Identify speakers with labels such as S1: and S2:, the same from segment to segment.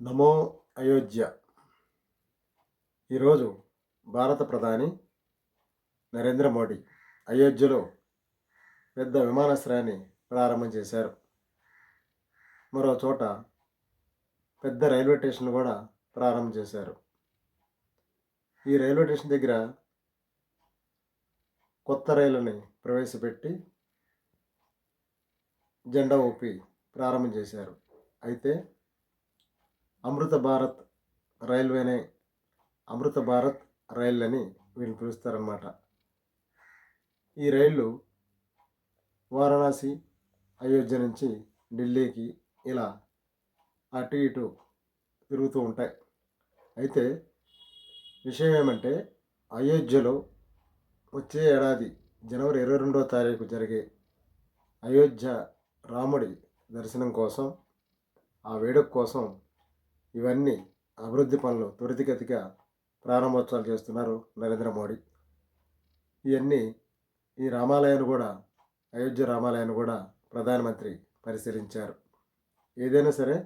S1: నమో అయోధ్య. ఈరోజు భారత ప్రధాని నరేంద్ర మోడీ అయోధ్యలో పెద్ద విమానాశ్రయాన్ని ప్రారంభం చేశారు. మరో చోట పెద్ద రైల్వే స్టేషన్ కూడా ప్రారంభం చేశారు. ఈ రైల్వే స్టేషన్ దగ్గర కొత్త రైలుని ప్రవేశపెట్టి జెండా ఊపి ప్రారంభం చేశారు. అయితే అమృత భారత్ రైల్వేనే అమృత భారత్ రైల్ అని వీళ్ళు పిలుస్తారనమాట ఈ రైళ్ళు వారణాసి అయోధ్య నుంచి ఢిల్లీకి ఇలా అటు ఇటు తిరుగుతూ ఉంటాయి. అయితే విషయం ఏమంటే అయోధ్యలో వచ్చే ఏడాది జనవరి ఇరవై రెండవ తారీఖు జరిగే అయోధ్య రాముడి దర్శనం కోసం ఆ వేడుక కోసం ఇవన్నీ అభివృద్ధి పనులు త్వరితగతిగా ప్రారంభోత్సవాలు చేస్తున్నారు నరేంద్ర మోడీ. ఇవన్నీ ఈ రామాలయాన్ని కూడా అయోధ్య రామాలయాన్ని కూడా ప్రధానమంత్రి పరిశీలించారు. ఏదైనా సరే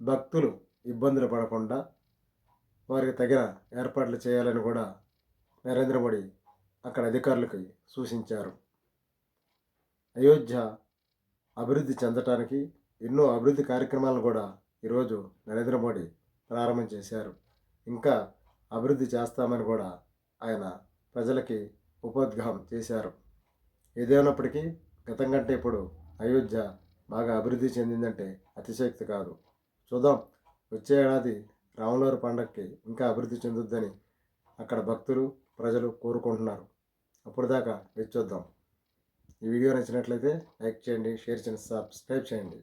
S1: భక్తులు ఇబ్బందులు పడకుండా వారికి తగిన ఏర్పాట్లు చేయాలని కూడా నరేంద్ర మోడీ అక్కడ అధికారులకు సూచించారు. అయోధ్య అభివృద్ధి చెందటానికి ఎన్నో అభివృద్ధి కార్యక్రమాలను కూడా ఈరోజు నరేంద్ర మోడీ ప్రారంభం చేశారు. ఇంకా అభివృద్ధి చేస్తామని కూడా ఆయన ప్రజలకి ఉపోద్ఘాతం చేశారు. ఏదేమైనప్పటికీ గతం కంటే ఇప్పుడు అయోధ్య బాగా అభివృద్ధి చెందిందంటే అతిశక్తి కాదు. చూద్దాం. వచ్చే ఏడాది రాములవారి పండగకి ఇంకా అభివృద్ధి చెందుద్దని అక్కడ భక్తులు ప్రజలు కోరుకుంటున్నారు. అప్పుడు దాకా వేచి చూద్దాం. ఈ వీడియో నచ్చినట్లయితే లైక్ చేయండి షేర్ చేయండి సబ్స్క్రైబ్ చేయండి.